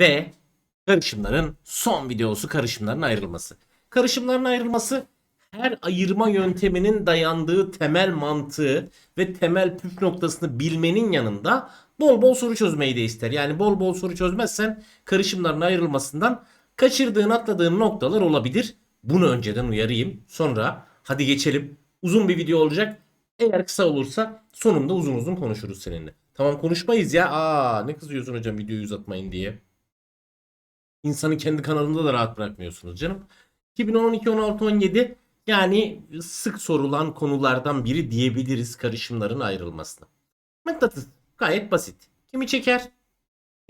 Ve karışımların son videosu karışımların ayrılması. Karışımların ayrılması her ayırma yönteminin dayandığı temel mantığı ve temel püf noktasını bilmenin yanında bol bol soru çözmeyi de ister. Yani bol bol soru çözmezsen karışımların ayrılmasından kaçırdığın atladığın noktalar olabilir. Bunu önceden uyarayım. Sonra hadi geçelim. Uzun bir video olacak. Eğer kısa olursa sonunda uzun uzun konuşuruz seninle. Tamam konuşmayız ya. Aa ne kızıyorsun hocam videoyu uzatmayın diye. İnsanı kendi kanalında da rahat bırakmıyorsunuz canım. 2012, 16, 17 yani sık sorulan konulardan biri diyebiliriz karışımların ayrılmasına. Mıknatıs gayet basit. Kimi çeker?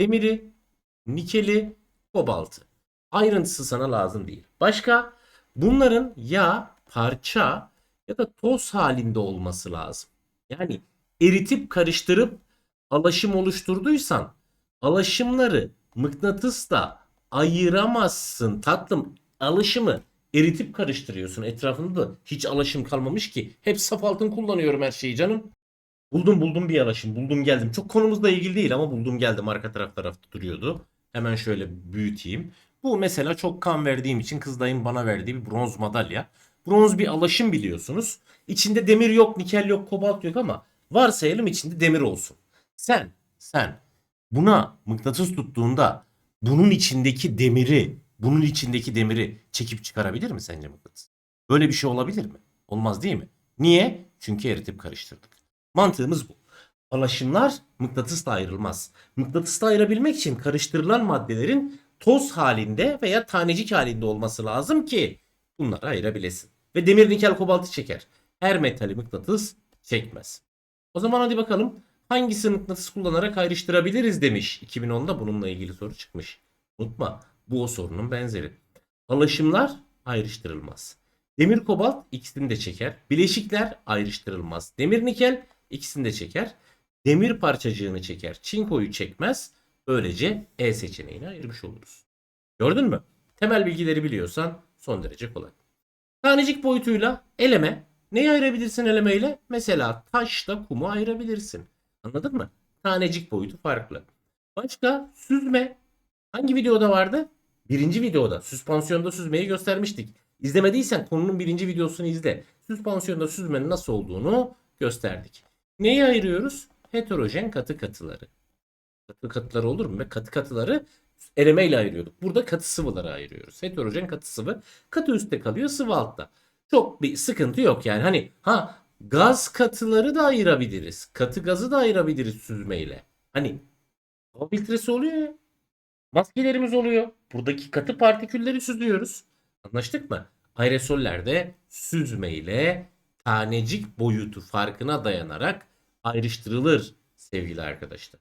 Demiri, nikeli, kobaltı. Ayrıntısı sana lazım değil. Başka? Bunların ya parça ya da toz halinde olması lazım. Yani eritip karıştırıp alaşım oluşturduysan alaşımları mıknatısla ayıramazsın tatlım. Alaşımı eritip karıştırıyorsun. Etrafında da hiç alaşım kalmamış ki. Hep saf altın kullanıyorum her şeyi canım. Buldum buldum bir alaşım. Buldum geldim. Çok konumuzla ilgili değil ama buldum geldim. Arka taraf tarafta duruyordu. Hemen şöyle büyüteyim. Bu mesela çok kan verdiğim için kız dayım bana verdiği bir bronz madalya. Bronz bir alaşım biliyorsunuz. İçinde demir yok, nikel yok, kobalt yok ama varsayalım içinde demir olsun. Sen, sen buna mıknatıs tuttuğunda bunun içindeki demiri, bunun içindeki demiri çekip çıkarabilir mi sence mıknatıs? Böyle bir şey olabilir mi? Olmaz değil mi? Niye? Çünkü eritip karıştırdık. Mantığımız bu. Alaşımlar mıknatısla ayrılmaz. Mıknatısla ayırabilmek için karıştırılan maddelerin toz halinde veya tanecik halinde olması lazım ki bunları ayırabilesin. Ve demir nikel kobaltı çeker. Her metali mıknatıs çekmez. O zaman hadi bakalım hangisi mıknatıs kullanarak ayrıştırabiliriz demiş. 2010'da bununla ilgili soru çıkmış. Unutma bu o sorunun benzeri. Alaşımlar ayrıştırılmaz. Demir kobalt ikisini de çeker. Bileşikler ayrıştırılmaz. Demir nikel ikisini de çeker. Demir parçacığını çeker. Çinkoyu çekmez. Böylece E seçeneğini ayırmış oluruz. Gördün mü? Temel bilgileri biliyorsan son derece kolay. Tanecik boyutuyla eleme. Neyi ayırabilirsin elemeyle? Mesela taşla kumu ayırabilirsin. Anladın mı? Tanecik boyutu farklı. Başka süzme. Hangi videoda vardı? Birinci videoda. Süspansiyonda süzmeyi göstermiştik. İzlemediysen konunun birinci videosunu izle. Süspansiyonda süzmenin nasıl olduğunu gösterdik. Neyi ayırıyoruz? Heterojen katı katıları. Katı katıları olur mu? Ve katı katıları elemeyle ayırıyorduk. Burada katı sıvıları ayırıyoruz. Heterojen katı sıvı. Katı üstte kalıyor sıvı altta. Çok bir sıkıntı yok yani. Hani ha gaz katıları da ayırabiliriz. Katı gazı da ayırabiliriz süzmeyle. Hani hava filtresi oluyor ya. Maskelerimiz oluyor. Buradaki katı partikülleri süzüyoruz. Anlaştık mı? Aerosollerde süzmeyle tanecik boyutu farkına dayanarak ayrıştırılır sevgili arkadaşlar.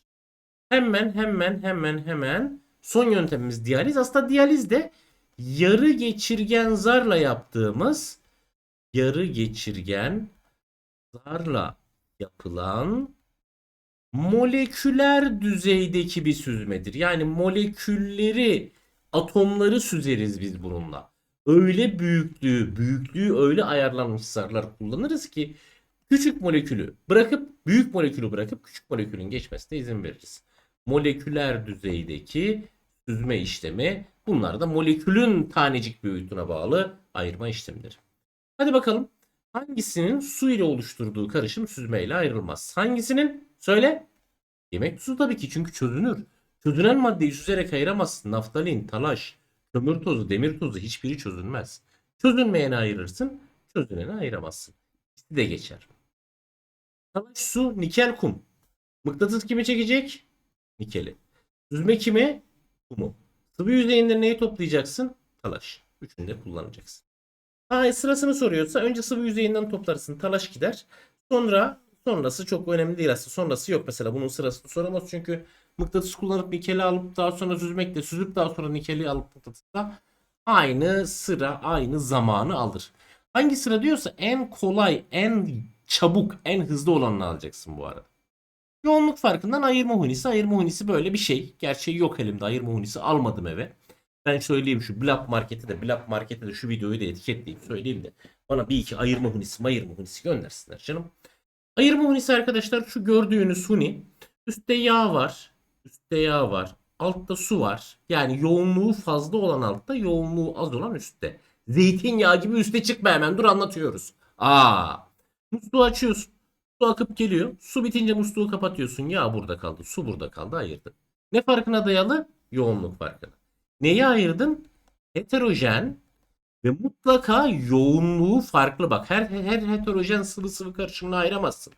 Hemen hemen hemen hemen son yöntemimiz diyaliz. Aslında diyaliz de yarı geçirgen zarla yaptığımız yarı geçirgen zarla yapılan moleküler düzeydeki bir süzmedir. Yani molekülleri, atomları süzeriz biz bununla. Öyle büyüklüğü, büyüklüğü öyle ayarlanmış zarlar kullanırız ki küçük molekülü bırakıp büyük molekülü bırakıp küçük molekülün geçmesine izin veririz. Moleküler düzeydeki süzme işlemi bunlar da molekülün tanecik boyutuna bağlı ayırma işlemidir. Hadi bakalım hangisinin su ile oluşturduğu karışım süzmeyle ayrılmaz? Hangisinin? Söyle. Yemek tuzu tabii ki çünkü çözünür. Çözünen maddeyi süzerek ayıramazsın. Naftalin, talaş, kömür tozu, demir tozu hiçbiri çözünmez. Çözünmeyeni ayırırsın, çözüneni ayıramazsın. İkisi de geçer. Talaş, su, nikel, kum. Mıknatıs kimi çekecek? Nikeli. Süzme kimi? Kumu. Sıvı yüzeyinde neyi toplayacaksın? Talaş. Üçünü de kullanacaksın. Ha, sırasını soruyorsa önce sıvı yüzeyinden toplarsın. Talaş gider. Sonra sonrası çok önemli değil aslında. Sonrası yok mesela. Bunun sırasını soramaz çünkü mıknatıs kullanıp nikeli alıp daha sonra süzmekle süzüp daha sonra nikeli alıp mıknatısla aynı sıra aynı zamanı alır. Hangi sıra diyorsa en kolay, en çabuk, en hızlı olanını alacaksın bu arada. Yoğunluk farkından ayırma hunisi. Ayırma hunisi böyle bir şey. Gerçeği yok elimde. Ayırma hunisi almadım eve. Ben söyleyeyim şu Blap Market'e de Blap Market'e de şu videoyu da etiketleyeyim söyleyeyim de bana bir iki ayırma hunisi mayırma hunisi göndersinler canım. Ayırma hunisi arkadaşlar şu gördüğünüz huni üstte yağ var. Üstte yağ var. altta su var. Yani yoğunluğu fazla olan altta, yoğunluğu az olan üstte. Zeytinyağı gibi üste çıkma hemen dur anlatıyoruz. Aa. Musluğu açıyorsun. Su akıp geliyor. Su bitince musluğu kapatıyorsun. Yağ burada kaldı. Su burada kaldı. Ayırdın. Ne farkına dayalı? Yoğunluk farkına. Neyi ayırdın? Heterojen ve mutlaka yoğunluğu farklı. Bak her, her heterojen sıvı sıvı karışımını ayıramazsın.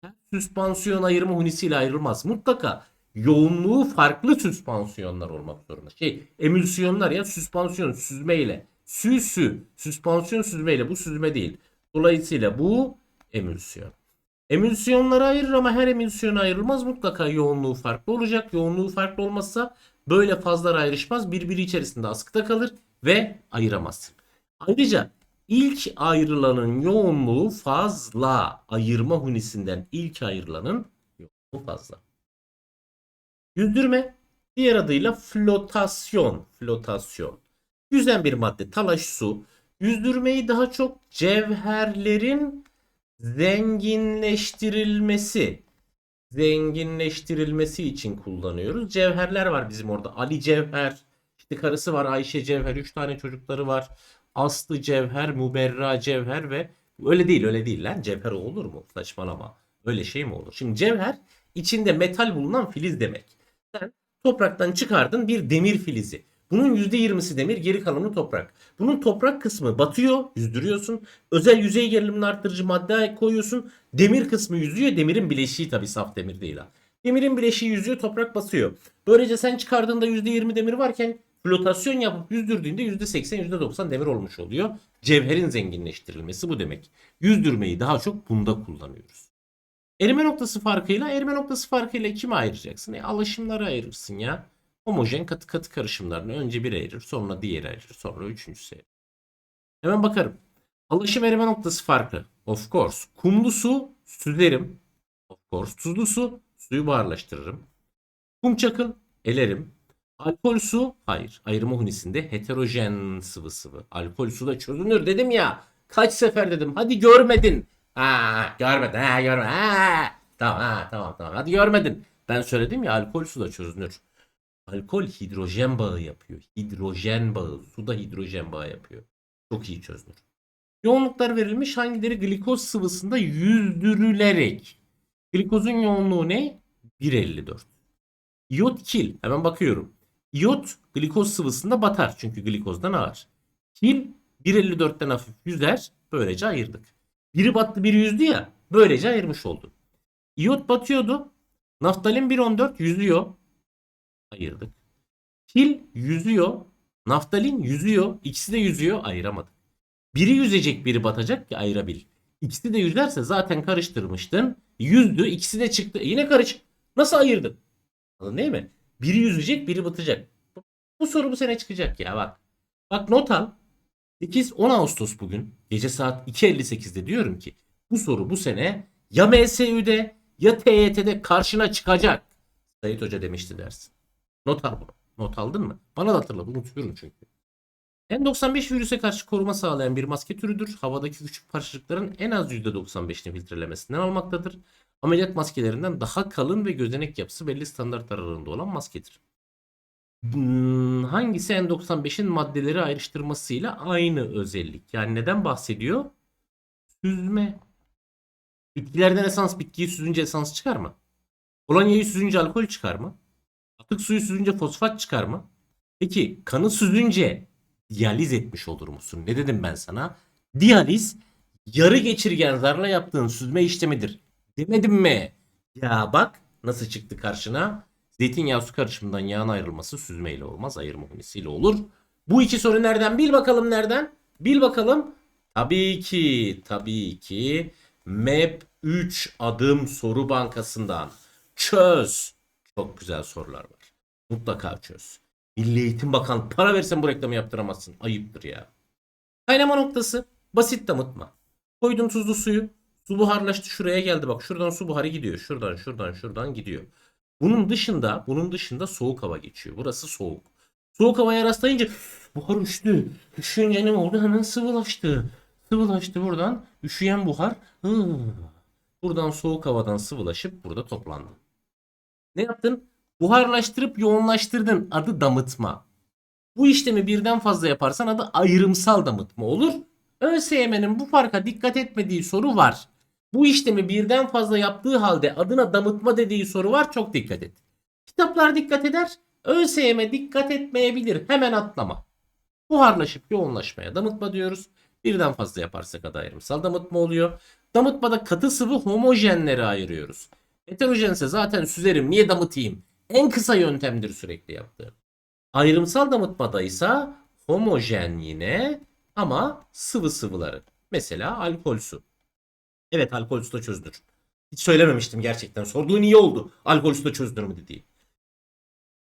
Her süspansiyon ayırma hunisiyle ayrılmaz. Mutlaka yoğunluğu farklı süspansiyonlar olmak zorunda. Şey emülsiyonlar ya süspansiyon süzmeyle. Sü sü. Süspansiyon süzmeyle. Bu süzme değil. Dolayısıyla bu emülsiyon. Emülsiyonları ayırır ama her emülsiyon ayrılmaz. Mutlaka yoğunluğu farklı olacak. Yoğunluğu farklı olmazsa böyle fazlar ayrışmaz. Birbiri içerisinde askıda kalır ve ayıramazsın. Ayrıca ilk ayrılanın yoğunluğu fazla. Ayırma hunisinden ilk ayrılanın yoğunluğu fazla. Yüzdürme diğer adıyla flotasyon. Flotasyon. Yüzen bir madde talaş su. Yüzdürmeyi daha çok cevherlerin zenginleştirilmesi zenginleştirilmesi için kullanıyoruz. Cevherler var bizim orada. Ali Cevher, işte karısı var Ayşe Cevher, 3 tane çocukları var. Aslı Cevher, Muberra Cevher ve öyle değil öyle değil lan. Cevher olur mu? Saçmalama. Öyle şey mi olur? Şimdi cevher içinde metal bulunan filiz demek. Sen topraktan çıkardın bir demir filizi. Bunun %20'si demir, geri kalanı toprak. Bunun toprak kısmı batıyor, yüzdürüyorsun. Özel yüzey gerilimini arttırıcı madde koyuyorsun. Demir kısmı yüzüyor. Demirin bileşiği tabii saf demir değil ha. Demirin bileşiği yüzüyor, toprak basıyor. Böylece sen çıkardığında %20 demir varken flotasyon yapıp yüzdürdüğünde %80, %90 demir olmuş oluyor. Cevherin zenginleştirilmesi bu demek. Yüzdürmeyi daha çok bunda kullanıyoruz. Erime noktası farkıyla erime noktası farkıyla kime ayıracaksın? E, alaşımları ayırırsın ya. Homojen katı katı karışımlarını önce bir ayırır, sonra diğeri ayırır, sonra üçüncüsü ayırır. Hemen bakarım. Alaşım erime noktası farkı. Of course. Kumlu su süzerim. Of course. Tuzlu su suyu buharlaştırırım. Kum çakıl elerim. Alkol su hayır. Ayırma hunisinde heterojen sıvı sıvı. Alkol su da çözünür dedim ya. Kaç sefer dedim. Hadi görmedin. Ha görmedin. Ha görmedin. Ha. Tamam ha tamam tamam. Hadi görmedin. Ben söyledim ya alkol su da çözünür. Alkol hidrojen bağı yapıyor. Hidrojen bağı. Suda hidrojen bağı yapıyor. Çok iyi çözünür. Yoğunluklar verilmiş. Hangileri glikoz sıvısında yüzdürülerek. Glikozun yoğunluğu ne? 1.54. İyot kil. Hemen bakıyorum. İyot glikoz sıvısında batar. Çünkü glikozdan ağır. Kil 1.54'ten hafif yüzer. Böylece ayırdık. Biri battı biri yüzdü ya. Böylece ayırmış olduk. İyot batıyordu. Naftalin 1.14 yüzüyor. Ayırdık. Kil yüzüyor. Naftalin yüzüyor. İkisi de yüzüyor. Ayıramadık. Biri yüzecek biri batacak ki ayırabil. İkisi de yüzerse zaten karıştırmıştın. Yüzdü. ikisi de çıktı. Yine karış. Nasıl ayırdın? Anladın değil mi? Biri yüzecek biri batacak. Bu soru bu sene çıkacak ya bak. Bak not al. 8 10 Ağustos bugün gece saat 2.58'de diyorum ki bu soru bu sene ya MSÜ'de ya TYT'de karşına çıkacak. Sayit Hoca demişti dersin. Not al bunu. Not aldın mı? Bana da hatırla. Unutuyorum çünkü. N95 virüse karşı koruma sağlayan bir maske türüdür. Havadaki küçük parçacıkların en az %95'ini filtrelemesinden almaktadır. Ameliyat maskelerinden daha kalın ve gözenek yapısı belli standart aralığında olan maskedir. Hmm, hangisi N95'in maddeleri ayrıştırmasıyla aynı özellik? Yani neden bahsediyor? Süzme. Bitkilerden esans bitkiyi süzünce esans çıkar mı? Kolonyayı süzünce alkol çıkar mı? Atık suyu süzünce fosfat çıkar mı? Peki kanı süzünce diyaliz etmiş olur musun? Ne dedim ben sana? Diyaliz yarı geçirgen zarla yaptığın süzme işlemidir. Demedim mi? Ya bak nasıl çıktı karşına. Zeytinyağı su karışımından yağın ayrılması süzmeyle olmaz. Ayırma hunisiyle olur. Bu iki soru nereden? Bil bakalım nereden? Bil bakalım. Tabii ki, tabii ki MEP 3 adım soru bankasından. Çöz. Çok güzel sorular var. Mutlaka çöz. Milli Eğitim Bakan para versen bu reklamı yaptıramazsın. Ayıptır ya. Kaynama noktası. Basit damıtma. Koydun tuzlu suyu. Su buharlaştı şuraya geldi bak. Şuradan su buharı gidiyor. Şuradan şuradan şuradan gidiyor. Bunun dışında bunun dışında soğuk hava geçiyor. Burası soğuk. Soğuk havaya rastlayınca buhar üştü. Üşüyünce ne oldu? Hemen sıvılaştı. Sıvılaştı buradan. Üşüyen buhar. Hı. Buradan soğuk havadan sıvılaşıp burada toplandı. Ne yaptın? Buharlaştırıp yoğunlaştırdın. Adı damıtma. Bu işlemi birden fazla yaparsan adı ayrımsal damıtma olur. ÖSYM'nin bu farka dikkat etmediği soru var. Bu işlemi birden fazla yaptığı halde adına damıtma dediği soru var. Çok dikkat et. Kitaplar dikkat eder. ÖSYM dikkat etmeyebilir. Hemen atlama. Buharlaşıp yoğunlaşmaya damıtma diyoruz. Birden fazla yaparsak adı ayrımsal damıtma oluyor. Damıtmada katı sıvı homojenleri ayırıyoruz. Heterojense zaten süzerim niye damıtayım? En kısa yöntemdir sürekli yaptığım. Ayrımsal damıtmada ise homojen yine ama sıvı sıvıları. Mesela alkol su. Evet alkol su da çözünür. Hiç söylememiştim gerçekten. Sorduğun iyi oldu. Alkol su da çözünür mü dediği.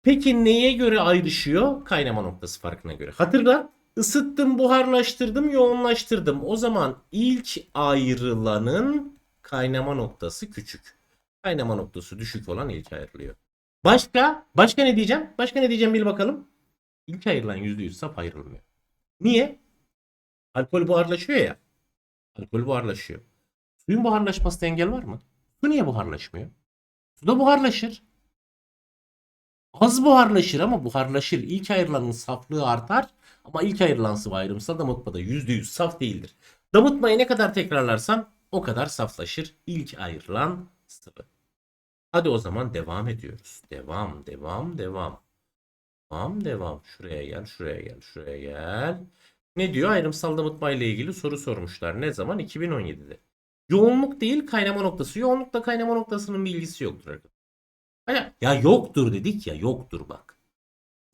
Peki neye göre ayrışıyor? Kaynama noktası farkına göre. Hatırla. Isıttım, buharlaştırdım, yoğunlaştırdım. O zaman ilk ayrılanın kaynama noktası küçük. Kaynama noktası düşük olan ilk ayrılıyor. Başka? Başka ne diyeceğim? Başka ne diyeceğim bil bakalım. İlk ayrılan %100 saf ayrılmıyor. Niye? Alkol buharlaşıyor ya. Alkol buharlaşıyor. Suyun buharlaşmasına engel var mı? Su niye buharlaşmıyor? Su da buharlaşır. Az buharlaşır ama buharlaşır. İlk ayrılanın saflığı artar ama ilk ayrılan sıvı ayrımsal damıtmada %100 saf değildir. Damıtmayı ne kadar tekrarlarsan o kadar saflaşır ilk ayrılan sıvı. Hadi o zaman devam ediyoruz. Devam, devam, devam. Devam, devam. Şuraya gel, şuraya gel, şuraya gel. Ne diyor? Ayrımsal damıtma ile ilgili soru sormuşlar. Ne zaman? 2017'de. Yoğunluk değil kaynama noktası. Yoğunlukla kaynama noktasının bilgisi yoktur arkadaşlar. Ya yoktur dedik ya yoktur bak.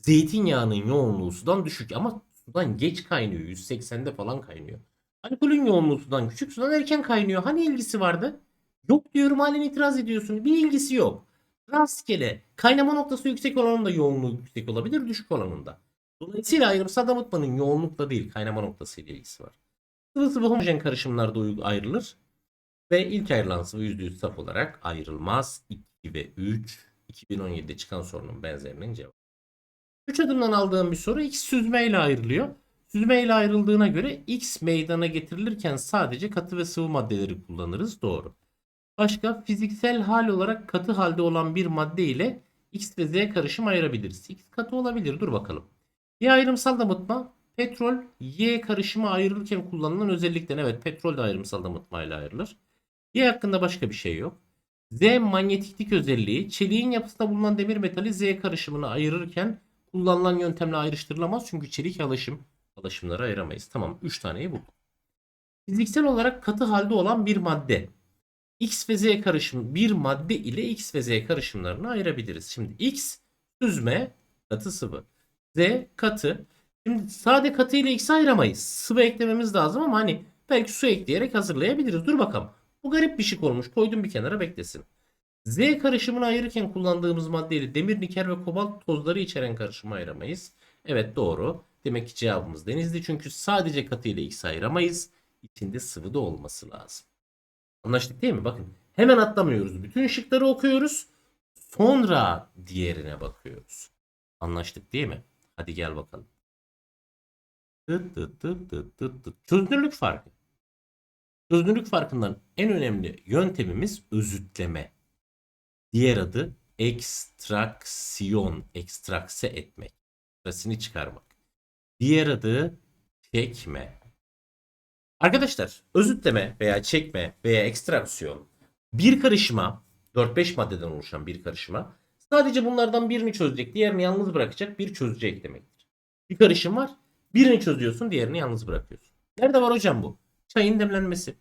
Zeytinyağının yoğunluğu sudan düşük ama sudan geç kaynıyor. 180'de falan kaynıyor. Alkolün yoğunluğu sudan küçük sudan erken kaynıyor. Hani ilgisi vardı? Yok diyorum halen itiraz ediyorsun. Bir ilgisi yok. Rastgele. Kaynama noktası yüksek olanın da yoğunluğu yüksek olabilir düşük olanın da. Dolayısıyla ayrımsal damıtmanın yoğunlukla değil kaynama noktası ile ilgisi var. Sıvı sıvı homojen karışımlarda ayrılır. Ve ilk ayrılan sıvı %100 saf olarak ayrılmaz. 2 ve 3 2017'de çıkan sorunun benzerinin cevabı. 3 adımdan aldığım bir soru X süzme ile ayrılıyor. Süzme ile ayrıldığına göre X meydana getirilirken sadece katı ve sıvı maddeleri kullanırız. Doğru. Başka fiziksel hal olarak katı halde olan bir madde ile X ve Z karışım ayırabiliriz. X katı olabilir. Dur bakalım. Y ayrımsal damıtma petrol Y karışımı ayrılırken kullanılan özellikten evet petrol de ayrımsal damıtma ile ayrılır. Y hakkında başka bir şey yok. Z manyetiklik özelliği çeliğin yapısında bulunan demir metali Z karışımını ayırırken kullanılan yöntemle ayrıştırılamaz. Çünkü çelik alaşım alaşımları ayıramayız. Tamam 3 taneyi bulduk. Fiziksel olarak katı halde olan bir madde. X ve Z karışım bir madde ile X ve Z karışımlarını ayırabiliriz. Şimdi X süzme katı sıvı. Z katı. Şimdi sade katı ile X'i ayıramayız. Sıvı eklememiz lazım ama hani belki su ekleyerek hazırlayabiliriz. Dur bakalım. Bu garip bir şık olmuş. Koydum bir kenara beklesin. Z karışımını ayırırken kullandığımız maddeyle demir, nikel ve kobalt tozları içeren karışımı ayıramayız. Evet doğru. Demek ki cevabımız denizli çünkü sadece katı ile X ayıramayız. İçinde sıvı da olması lazım. Anlaştık değil mi? Bakın hemen atlamıyoruz. Bütün şıkları okuyoruz. Sonra diğerine bakıyoruz. Anlaştık değil mi? Hadi gel bakalım. Tıt tıt tıt tıt tıt tıt. Çözünürlük farkı. Çözünürlük farkından en önemli yöntemimiz özütleme. Diğer adı ekstraksiyon, ekstrakse etmek. Sırasını çıkarmak. Diğer adı çekme. Arkadaşlar özütleme veya çekme veya ekstraksiyon bir karışıma 4-5 maddeden oluşan bir karışıma sadece bunlardan birini çözecek diğerini yalnız bırakacak bir çözücü eklemektir. Bir karışım var birini çözüyorsun diğerini yalnız bırakıyorsun. Nerede var hocam bu? Çayın demlenmesi.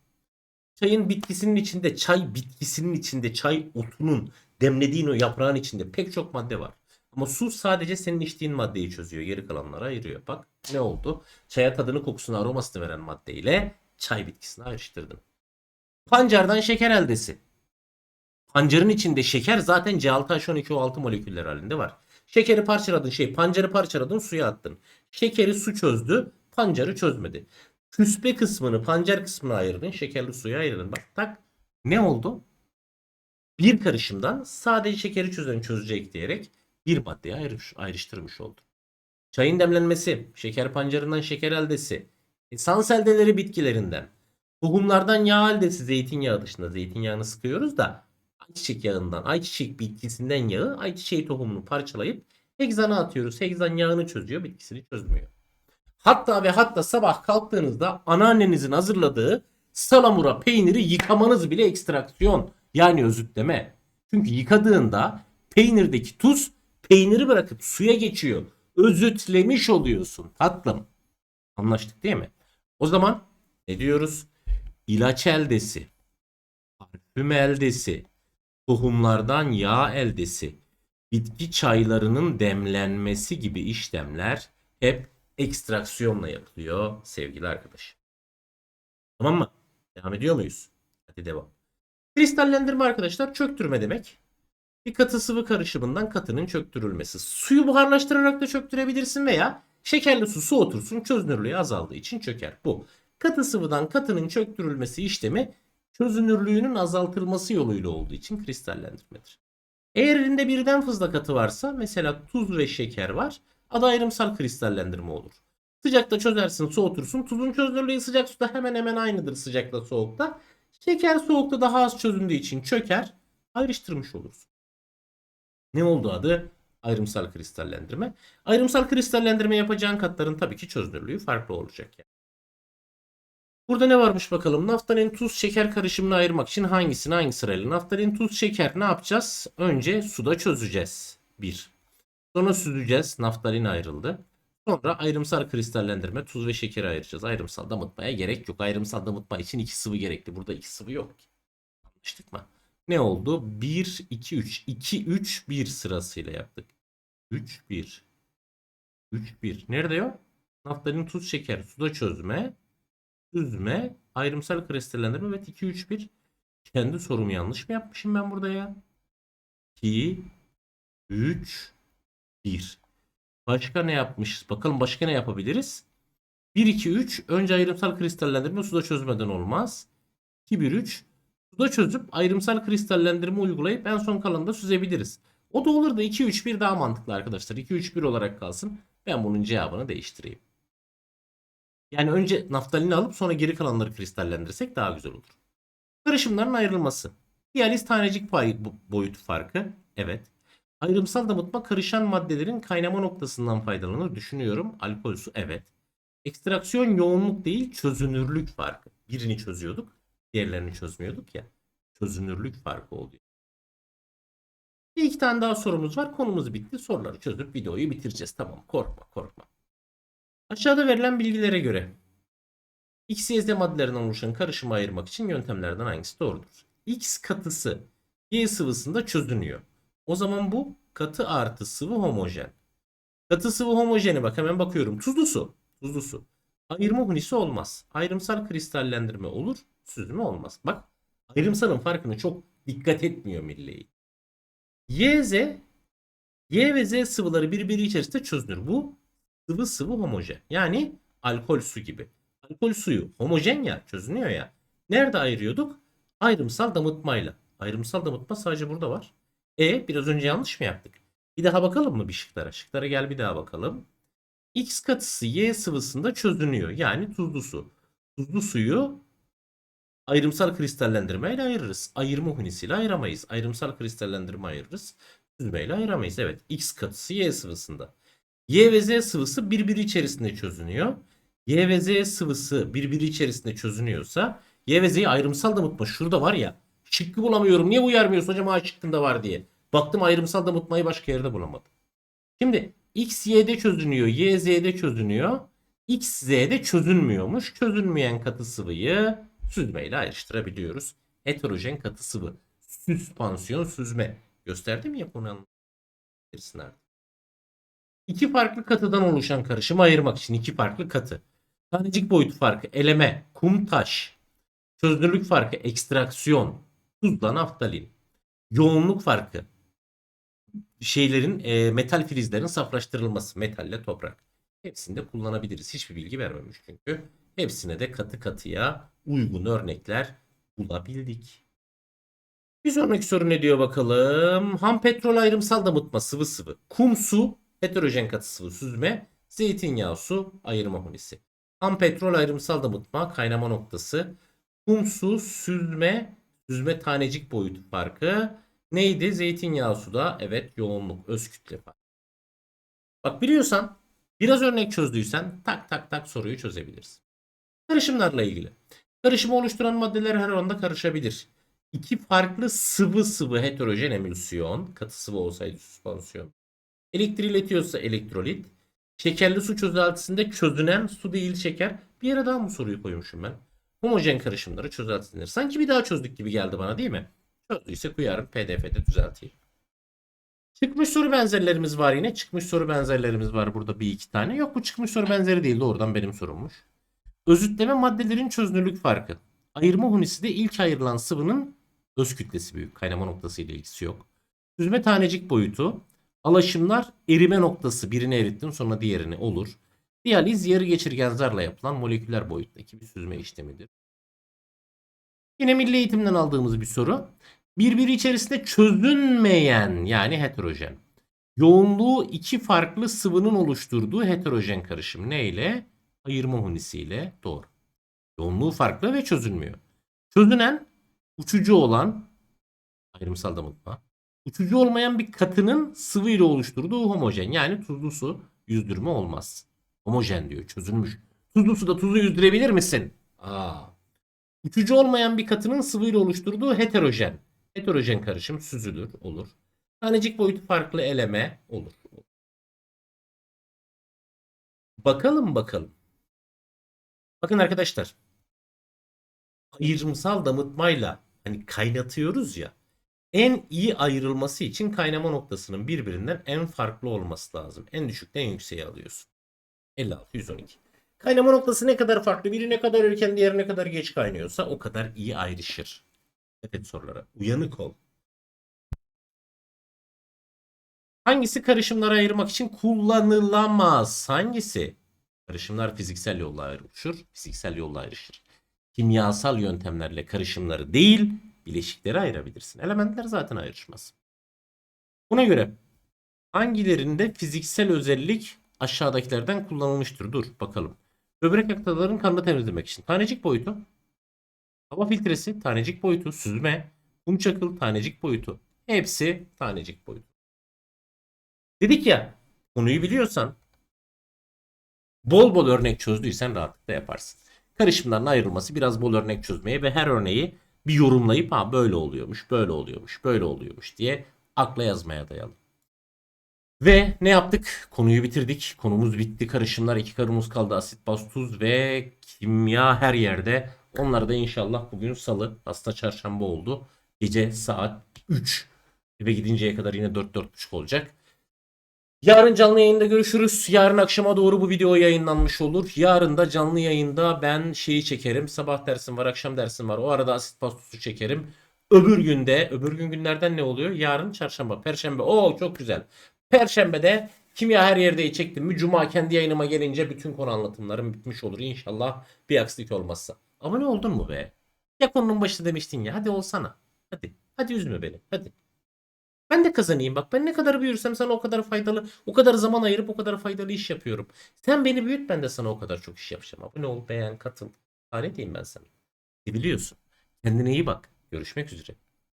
Çayın bitkisinin içinde çay bitkisinin içinde çay otunun demlediğin o yaprağın içinde pek çok madde var. Ama su sadece senin içtiğin maddeyi çözüyor. Geri kalanları ayırıyor. Bak ne oldu? Çaya tadını kokusunu aromasını veren maddeyle çay bitkisini ayrıştırdın. Pancardan şeker eldesi. Pancarın içinde şeker zaten C6H12O6 moleküller halinde var. Şekeri parçaladın şey pancarı parçaladın suya attın. Şekeri su çözdü pancarı çözmedi. Küspe kısmını pancar kısmına ayırdın şekerli suya ayırdın. Bak tak ne oldu? Bir karışımdan sadece şekeri çözen çözücü ekleyerek bir maddeye ayrış, ayrıştırmış oldu. Çayın demlenmesi, şeker pancarından şeker eldesi, esans eldeleri bitkilerinden, tohumlardan yağ eldesi, zeytinyağı dışında zeytinyağını sıkıyoruz da ayçiçek yağından, ayçiçek bitkisinden yağı, ayçiçeği tohumunu parçalayıp hegzana atıyoruz. Hegzan yağını çözüyor, bitkisini çözmüyor. Hatta ve hatta sabah kalktığınızda anneannenizin hazırladığı salamura peyniri yıkamanız bile ekstraksiyon yani özütleme. Çünkü yıkadığında peynirdeki tuz peyniri bırakıp suya geçiyor. Özütlemiş oluyorsun tatlım. Anlaştık değil mi? O zaman ne diyoruz? İlaç eldesi, parfüm eldesi, tohumlardan yağ eldesi, bitki çaylarının demlenmesi gibi işlemler hep ekstraksiyonla yapılıyor sevgili arkadaş. Tamam mı? Devam ediyor muyuz? Hadi devam. Kristallendirme arkadaşlar çöktürme demek. Bir katı sıvı karışımından katının çöktürülmesi. Suyu buharlaştırarak da çöktürebilirsin veya şekerli su soğutursun çözünürlüğü azaldığı için çöker. Bu. Katı sıvıdan katının çöktürülmesi işlemi çözünürlüğünün azaltılması yoluyla olduğu için kristallendirmedir. Eğer elinde birden fazla katı varsa mesela tuz ve şeker var adı ayrımsal kristallendirme olur. Sıcakta çözersin soğutursun. Tuzun çözünürlüğü sıcak suda hemen hemen aynıdır sıcakla soğukta. Şeker soğukta daha az çözündüğü için çöker. Ayrıştırmış olursun. Ne oldu adı? Ayrımsal kristallendirme. Ayrımsal kristallendirme yapacağın katların tabii ki çözünürlüğü farklı olacak. Yani. Burada ne varmış bakalım? Naftalin tuz şeker karışımını ayırmak için hangisini hangi sırayla? Naftalin tuz şeker ne yapacağız? Önce suda çözeceğiz. 1. Sonra süzeceğiz. Naftalin ayrıldı. Sonra ayrımsal kristallendirme tuz ve şekeri ayıracağız. Ayrımsal damıtmaya gerek yok. Ayrımsal damıtma için iki sıvı gerekli. Burada iki sıvı yok. Anlaştık mı? Ne oldu? 1, 2, 3. 2, 3, 1 sırasıyla yaptık. 3, 1. 3, 1. Nerede yok? Naftalin tuz şeker. Suda çözme. Süzme. Ayrımsal kristallendirme. Evet 2, 3, 1. Kendi sorumu yanlış mı yapmışım ben burada ya? 2, 3, 1. Başka ne yapmışız? Bakalım başka ne yapabiliriz? 1, 2, 3. Önce ayrımsal kristallendirme suda çözmeden olmaz. 2, 1, 3. Suda çözüp ayrımsal kristallendirme uygulayıp en son kalanında süzebiliriz. O da olur da 2, 3, 1 daha mantıklı arkadaşlar. 2, 3, 1 olarak kalsın. Ben bunun cevabını değiştireyim. Yani önce naftalini alıp sonra geri kalanları kristallendirsek daha güzel olur. Karışımların ayrılması. Diyaliz tanecik payı boyutu farkı. Evet. Ayrımsal damıtma karışan maddelerin kaynama noktasından faydalanır düşünüyorum. Alkol su evet. Ekstraksiyon yoğunluk değil çözünürlük farkı. Birini çözüyorduk, diğerlerini çözmüyorduk ya. Çözünürlük farkı oluyor. Bir iki tane daha sorumuz var. Konumuz bitti. Soruları çözüp videoyu bitireceğiz. Tamam korkma korkma. Aşağıda verilen bilgilere göre X, Y, Z maddelerinden oluşan karışımı ayırmak için yöntemlerden hangisi doğrudur? X katısı Y sıvısında çözünüyor. O zaman bu katı artı sıvı homojen. Katı sıvı homojeni bak hemen bakıyorum. Tuzlu su. Tuzlu su. Ayırma hunisi olmaz. Ayrımsal kristallendirme olur. Süzme olmaz. Bak ayrımsalın farkını çok dikkat etmiyor milleyi. Y, Z Y ve Z sıvıları birbiri içerisinde çözünür. Bu sıvı sıvı homojen. Yani alkol su gibi. Alkol suyu homojen ya çözünüyor ya. Nerede ayırıyorduk? Ayrımsal damıtmayla. Ayrımsal damıtma sadece burada var. E biraz önce yanlış mı yaptık? Bir daha bakalım mı bir şıklara? Şıklara gel bir daha bakalım. X katısı Y sıvısında çözünüyor. Yani tuzlu su. Tuzlu suyu ayrımsal kristallendirme ile ayırırız. Ayırma hunisiyle ayıramayız. Ayrımsal kristallendirme ayırırız. Süzmeyle ayıramayız. Evet. X katısı Y sıvısında. Y ve Z sıvısı birbiri içerisinde çözünüyor. Y ve Z sıvısı birbiri içerisinde çözünüyorsa Y ve Z'yi ayrımsal damıtma şurada var ya. Şıkkı bulamıyorum. Niye uyarmıyorsun hocam A şıkkında var diye. Baktım ayrımsal damıtmayı başka yerde bulamadım. Şimdi X Y'de çözünüyor. Y Z'de çözünüyor. X Z'de çözünmüyormuş. Çözünmeyen katı sıvıyı süzmeyle ayrıştırabiliyoruz. Heterojen katı sıvı. Süspansiyon süzme. Gösterdim ya bunu. İki farklı katıdan oluşan karışımı ayırmak için iki farklı katı. Tanecik boyutu farkı eleme, kum taş. Çözünürlük farkı ekstraksiyon, tuzla naftalin. Yoğunluk farkı şeylerin e, metal filizlerin saflaştırılması metalle toprak. Hepsini de kullanabiliriz. Hiçbir bilgi vermemiş çünkü. Hepsine de katı katıya uygun örnekler bulabildik. Bir sonraki soru ne diyor bakalım. Ham petrol ayrımsal damıtma sıvı sıvı. Kum su heterojen katı sıvı süzme. Zeytinyağı su ayırma hunisi. Ham petrol ayrımsal damıtma kaynama noktası. Kum su süzme Süzme tanecik boyutu farkı. Neydi? Zeytinyağı suda. Evet yoğunluk. Öz kütle farkı. Bak biliyorsan biraz örnek çözdüysen tak tak tak soruyu çözebiliriz. Karışımlarla ilgili. Karışımı oluşturan maddeler her anda karışabilir. İki farklı sıvı sıvı heterojen emülsiyon. Katı sıvı olsaydı süspansiyon. Elektriği iletiyorsa elektrolit. Şekerli su çözeltisinde çözünen su değil şeker. Bir yere daha mı soruyu koymuşum ben? Homojen karışımları çözeltilenir. Sanki bir daha çözdük gibi geldi bana değil mi? Çözdüyse koyarım pdf'de düzelteyim. Çıkmış soru benzerlerimiz var yine. Çıkmış soru benzerlerimiz var burada bir iki tane. Yok bu çıkmış soru benzeri değil. Doğrudan benim sorummuş. Özütleme maddelerin çözünürlük farkı. Ayırma hunisi de ilk ayrılan sıvının öz kütlesi büyük. Kaynama noktası ile ilgisi yok. Süzme tanecik boyutu. Alaşımlar erime noktası. Birini erittim sonra diğerini olur. Diyaliz yarı geçirgen zarla yapılan moleküler boyuttaki bir süzme işlemidir. Yine milli eğitimden aldığımız bir soru. Birbiri içerisinde çözünmeyen yani heterojen. Yoğunluğu iki farklı sıvının oluşturduğu heterojen karışım ne ile? Ayırma hunisiyle doğru. Yoğunluğu farklı ve çözülmüyor. Çözünen uçucu olan ayrımsal damıtma. Uçucu olmayan bir katının sıvı ile oluşturduğu homojen yani tuzlu su yüzdürme olmaz. Homojen diyor çözülmüş. Tuzlu suda tuzu yüzdürebilir misin? Aa. Uçucu olmayan bir katının sıvı ile oluşturduğu heterojen. Heterojen karışım süzülür olur. Tanecik boyutu farklı eleme olur. Bakalım bakalım. Bakın arkadaşlar. Ayrımsal damıtmayla hani kaynatıyoruz ya. En iyi ayrılması için kaynama noktasının birbirinden en farklı olması lazım. En düşükten en yükseğe alıyorsun. 56 112. Kaynama noktası ne kadar farklı, biri ne kadar erken, diğeri ne kadar geç kaynıyorsa o kadar iyi ayrışır. Evet sorulara. Uyanık ol. Hangisi karışımları ayırmak için kullanılamaz? Hangisi? Karışımlar fiziksel yolla ayrılır. Fiziksel yolla ayrışır. Kimyasal yöntemlerle karışımları değil, bileşikleri ayırabilirsin. Elementler zaten ayrışmaz. Buna göre hangilerinde fiziksel özellik aşağıdakilerden kullanılmıştır? Dur bakalım. Böbrek aktaların kanını temizlemek için. Tanecik boyutu. Hava filtresi, tanecik boyutu, süzme, kum çakıl, tanecik boyutu. Hepsi tanecik boyutu. Dedik ya, konuyu biliyorsan, bol bol örnek çözdüysen rahatlıkla yaparsın. Karışımların ayrılması biraz bol örnek çözmeye ve her örneği bir yorumlayıp ha böyle oluyormuş, böyle oluyormuş, böyle oluyormuş diye akla yazmaya dayalı. Ve ne yaptık? Konuyu bitirdik. Konumuz bitti. Karışımlar iki karımız kaldı. Asit, baz, tuz ve kimya her yerde. Onları da inşallah bugün salı. Aslında çarşamba oldu. Gece saat 3. Eve gidinceye kadar yine 4-4.30 olacak. Yarın canlı yayında görüşürüz. Yarın akşama doğru bu video yayınlanmış olur. Yarın da canlı yayında ben şeyi çekerim. Sabah dersim var, akşam dersim var. O arada asit pastosu çekerim. Öbür günde, öbür gün günlerden ne oluyor? Yarın çarşamba, perşembe. Oo çok güzel. Perşembede kimya her yerde çektim mi? Cuma kendi yayınıma gelince bütün konu anlatımlarım bitmiş olur inşallah. Bir aksilik olmazsa. Abone oldun mu be? Ya konunun başında demiştin ya. Hadi olsana. Hadi. Hadi üzme beni. Hadi. Ben de kazanayım bak. Ben ne kadar büyürsem sana o kadar faydalı, o kadar zaman ayırıp o kadar faydalı iş yapıyorum. Sen beni büyüt ben de sana o kadar çok iş yapacağım. Abone ol, beğen, katıl. Daha ne diyeyim ben sana? Biliyorsun. Kendine iyi bak. Görüşmek üzere.